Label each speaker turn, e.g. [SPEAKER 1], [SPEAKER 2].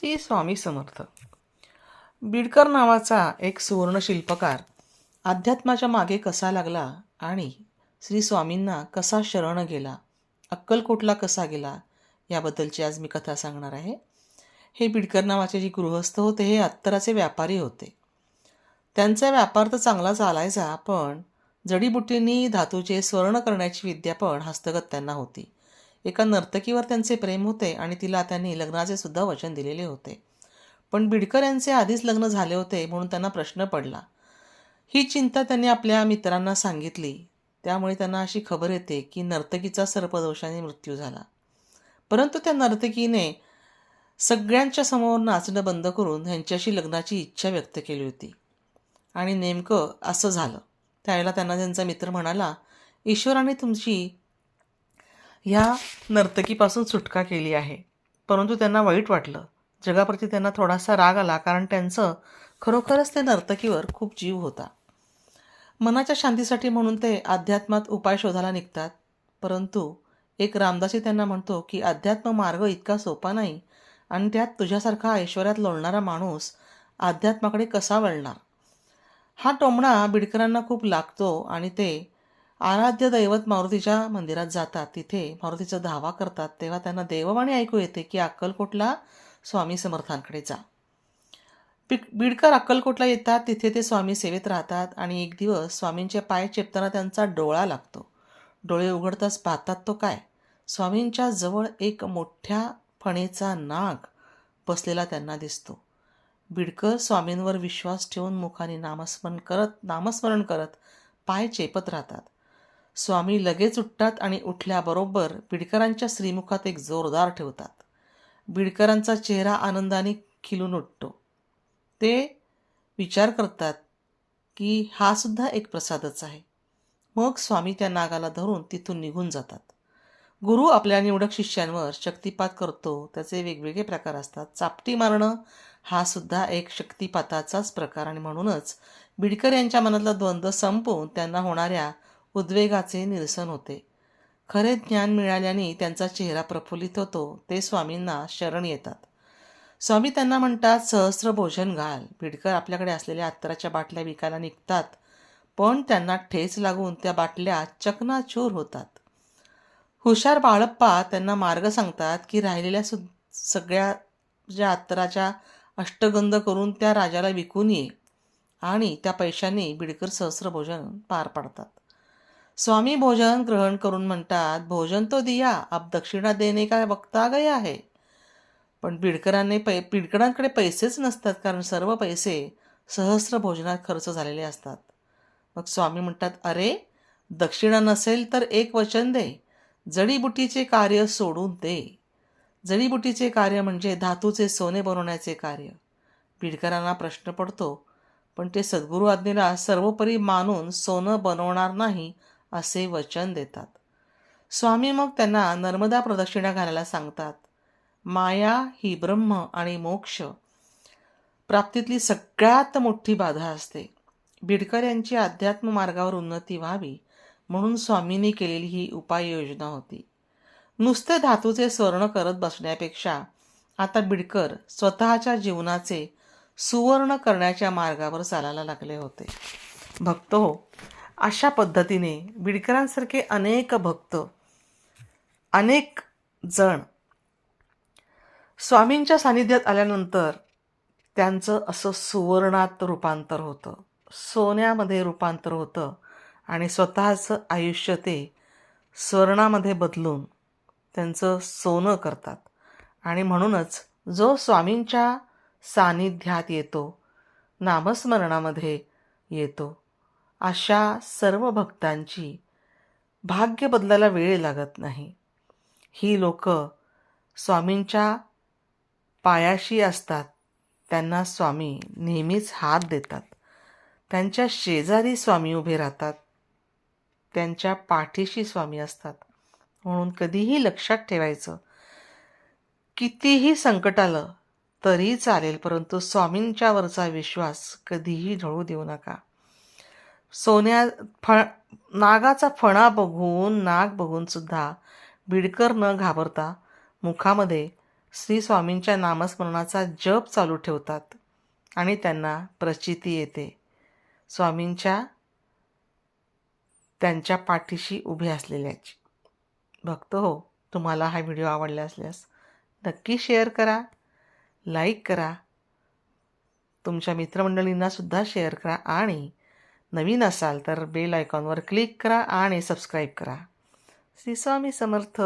[SPEAKER 1] श्री स्वामी समर्थ. बिडकर नावाचा एक सुवर्ण शिल्पकार अध्यात्माच्या मागे कसा लागला आणि श्री स्वामींना कसा शरण गेला अक्कलकोटला कसा गेला याबद्दलची आज मी कथा सांगणार आहे. हे बिडकर नावाचे जे गृहस्थ होते हे अत्तराचे व्यापारी होते. त्यांचा व्यापार तर चांगला चालायचा पण जडीबुटींनी धातूचे स्वर्ण करण्याची विद्या पण हस्तगत त्यांना होती. एका नर्तकीवर त्यांचे प्रेम होते आणि तिला त्यांनी लग्नाचे सुद्धा वचन दिलेले होते. पण बिडकर यांचे आधीच लग्न झाले होते म्हणून त्यांना प्रश्न पडला. ही चिंता त्यांनी आपल्या मित्रांना सांगितली. त्यामुळे त्यांना अशी खबर येते की नर्तकीचा सर्पदोषाने मृत्यू झाला. परंतु त्या नर्तकीने सगळ्यांच्या समोर नाचणं बंद करून ह्यांच्याशी लग्नाची इच्छा व्यक्त केली होती. आणि नेमकं असं झालं. त्यावेळेला त्यांना त्यांचा मित्र म्हणाला ईश्वराने तुमची ह्या नर्तकीपासून सुटका केली आहे. परंतु त्यांना वाईट वाटलं. जगाप्रती त्यांना थोडासा राग आला कारण त्यांचं खरोखरच त्या नर्तकीवर खूप जीव होता. मनाच्या शांतीसाठी म्हणून ते अध्यात्मात उपाय शोधायला निघतात. परंतु एक रामदासी त्यांना म्हणतो की अध्यात्म मार्ग इतका सोपा नाही आणि त्यात तुझ्यासारखा ऐश्वर्यात लोळणारा माणूस अध्यात्माकडे कसा वळणार? हा टोमणा बिडकरांना खूप लागतो आणि ते आराध्य दैवत मारुतीच्या मंदिरात जातात. तिथे मारुतीचा धावा करतात. तेव्हा त्यांना देववाणी ऐकू येते की अक्कलकोटला स्वामी समर्थांकडे जा. बिड बिडकर अक्कलकोटला येतात. तिथे ते स्वामी सेवेत राहतात आणि एक दिवस स्वामींचे पाय चेपताना त्यांचा डोळा लागतो. डोळे उघडताच पाहतात तो काय? स्वामींच्या जवळ एक मोठ्या फणेचा नाग बसलेला त्यांना दिसतो. बिडकर स्वामींवर विश्वास ठेवून मुखाने नामस्मरण करत नामस्मरण करत पाय चेपत राहतात. स्वामी लगेच उठतात आणि उठल्याबरोबर बिडकरांच्या श्रीमुखात एक जोरदार ठेवतात. बिडकरांचा चेहरा आनंदाने खिलून उठतो. ते विचार करतात की हा सुद्धा एक प्रसादच आहे. मग स्वामी त्या नागाला धरून तिथून निघून जातात. गुरु आपल्या निवडक शिष्यांवर शक्तिपात करतो. त्याचे वेगवेगळे प्रकार असतात. चापटी मारणं हा सुद्धा एक शक्तिपाताचाच प्रकार आणि म्हणूनच बिडकर यांच्या मनातला द्वंद्व संपवून त्यांना होणाऱ्या उद्वेगाचे निरसन होते. खरे ज्ञान मिळाल्याने त्यांचा चेहरा प्रफुल्लित होतो ते स्वामींना शरण येतात. स्वामी त्यांना म्हणतात सहस्र भोजन घाल. भिडकर आपल्याकडे असलेल्या अत्तराच्या बाटल्या विकायला निघतात पण त्यांना ठेच लागून त्या बाटल्या चकनाचूर होतात. हुशार बाळप्पा त्यांना मार्ग सांगतात की राहिलेल्या सु सगळ्या ज्या अत्तराच्या अष्टगंध करून त्या राजाला विकून ये आणि त्या पैशाने बिडकर सहस्र भोजन पार पाडतात. स्वामी भोजन ग्रहण करून म्हणतात भोजन तो दिया अब दक्षिणा देणे का वक्ता गया आहे पण बिडकरांनी पै बिडकरांकडे पैसेच नसतात कारण सर्व पैसे सहस्र भोजनात खर्च झालेले असतात. मग स्वामी म्हणतात अरे दक्षिणा नसेल तर एक वचन दे जडीबुटीचे कार्य सोडून दे. जडीबुटीचे कार्य म्हणजे धातूचे सोने बनवण्याचे कार्य. बिडकरांना प्रश्न पडतो पण ते सद्गुरू आज्ञेला सर्वोपरी मानून सोनं बनवणार नाही असे वचन देतात. स्वामी मग त्यांना नर्मदा प्रदक्षिणा घालायला सांगतात. माया ही ब्रह्म आणि मोक्ष. प्राप्तीतली सगळ्यात मोठी बाधा असते. बिडकर यांची अध्यात्म मार्गावर उन्नती व्हावी म्हणून स्वामींनी केलेली ही उपाययोजना होती. नुसते धातूचे स्वर्ण करत बसण्यापेक्षा आता बिडकर स्वतःच्या जीवनाचे सुवर्ण करण्याच्या मार्गावर चालायला लागले होते. भक्त हो अशा पद्धतीने बिडकरांसारखे अनेक भक्त अनेक जण स्वामींच्या सानिध्यात आल्यानंतर त्यांचं असं सुवर्णात रूपांतर होतं. सोन्यामध्ये रूपांतर होतं आणि स्वतःचं आयुष्य ते स्वर्णामध्ये बदलून त्यांचं सोनं करतात. आणि म्हणूनच जो स्वामींच्या सानिध्यात येतो नामस्मरणामध्ये येतो. अशा सर्व भक्तांची भाग्य बदलायला वेळ लागत नाही. ही लोक स्वामींच्या पायाशी असतात. त्यांना स्वामी नेहमीच हात देतात. त्यांच्या शेजारी स्वामी उभे राहतात. त्यांच्या पाठीशी स्वामी असतात. म्हणून कधीही लक्षात ठेवायचं. कितीही संकट आलं तरी चालेल परंतु स्वामींच्यावरचा विश्वास कधीही ढळू देऊ नका. सोन्या फळ नागाचा फणा बघून नाग बघून सुद्धा बिडकर न घाबरता मुखामध्ये श्री स्वामींच्या नामस्मरणाचा जप चालू ठेवतात आणि त्यांना प्रचिती येते. स्वामींच्या त्यांच्या पाठीशी उभे असलेल्याची. भक्त हो तुम्हाला हा व्हिडिओ आवडला असल्यास नक्की शेअर करा लाईक करा तुमच्या मित्रमंडळींनासुद्धा शेअर करा आणि नवीन असाल तर बेल आयकॉनवर क्लिक करा आणि सबस्क्राईब करा. श्री स्वामी समर्थ.